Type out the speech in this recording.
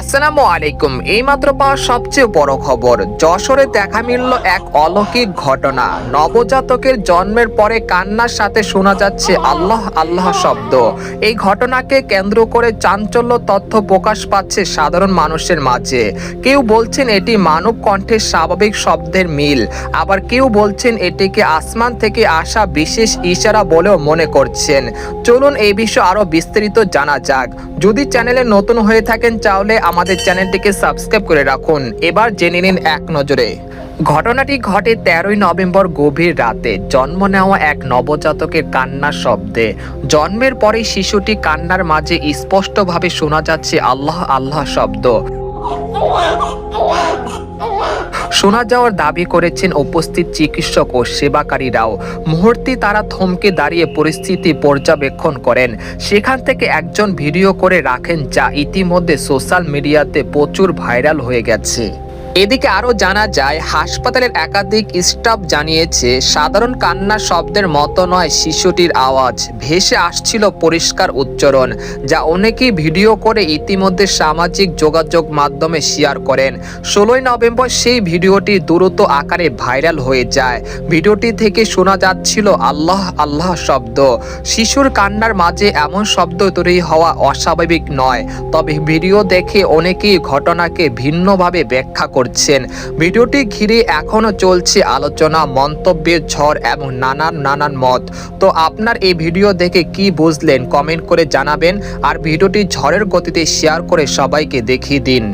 আসসালামু আলাইকুম। এইমাত্র পাওয়া সবচেয়ে বড় খবর, যশোরে দেখা মিলল এক অলৌকিক ঘটনা। নবজাতকের জন্মের পরে কান্নার সাথে শোনা যাচ্ছে আল্লাহ আল্লাহ শব্দ। এই ঘটনাকে কেন্দ্র করে চাঞ্চল্য তথ্য প্রকাশ পাচ্ছে সাধারণ মানুষের মাঝে। কেউ বলছেন এটি মানব কণ্ঠের স্বাভাবিক শব্দের মিল। আবার কেউ বলছেন এটিকে আসমান থেকে আসা বিশেষ ইশারা বলেও মনে করছেন। চলুন এই বিষয়ে আরও বিস্তারিত জানা যাক। যদি চ্যানেলে নতুন হয়ে থাকেন তাহলে আমাদের চ্যানেলটিকে সাবস্ক্রাইব করে রাখুন। এবার জেনে নিন এক নজরে। ঘটনাটি ঘটে তেরোই নভেম্বর গভীর রাতে। জন্ম নেওয়া এক নবজাতকের কান্নার শব্দে। জন্মের পরে শিশুটি কান্নার মাঝে স্পষ্টভাবে শোনা যাচ্ছে আল্লাহ আল্লাহ শব্দ। শোনা যাওয়ার দাবি করেছেন উপস্থিত চিকিৎসক ও সেবাকারীরাও। মুহূর্তে তারা থমকে দাঁড়িয়ে পরিস্থিতি পর্যবেক্ষণ করেন। সেখান থেকে একজন ভিডিও করে রাখেন যা ইতিমধ্যে সোশ্যাল মিডিয়াতে প্রচুর ভাইরাল হয়ে গেছে। এদিকে আরও জানা যায়, হাসপাতালের একাধিক স্টাফ জানিয়েছে, সাধারণ কান্নার শব্দের মতো নয় শিশুটির আওয়াজ। ভেসে আসছিল পরিষ্কার উচ্চারণ, যা অনেকেই ভিডিও করে ইতিমধ্যে সামাজিক যোগাযোগ মাধ্যমে শেয়ার করেন। ষোলোই নভেম্বর সেই ভিডিওটি দ্রুত আকারে ভাইরাল হয়ে যায়। ভিডিওটি থেকে শোনা যাচ্ছিল আল্লাহ আল্লাহ শব্দ। শিশুর কান্নার মাঝে এমন শব্দ তৈরি হওয়া অস্বাভাবিক নয়, তবে ভিডিও দেখে অনেকেই ঘটনাকে ভিন্নভাবে ব্যাখ্যা করছেন। ভিডিওটি ঘিরে এখনও চলছে আলোচনা, মন্তব্যের ঝড় এবং নানান নানান মত। তো আপনার এই ভিডিও দেখে কি বুঝলেন, কমেন্ট করে জানাবেন। আর ভিডিওটি ঝড়ের গতিতে শেয়ার করে সবাইকে দেখিয়ে দিন।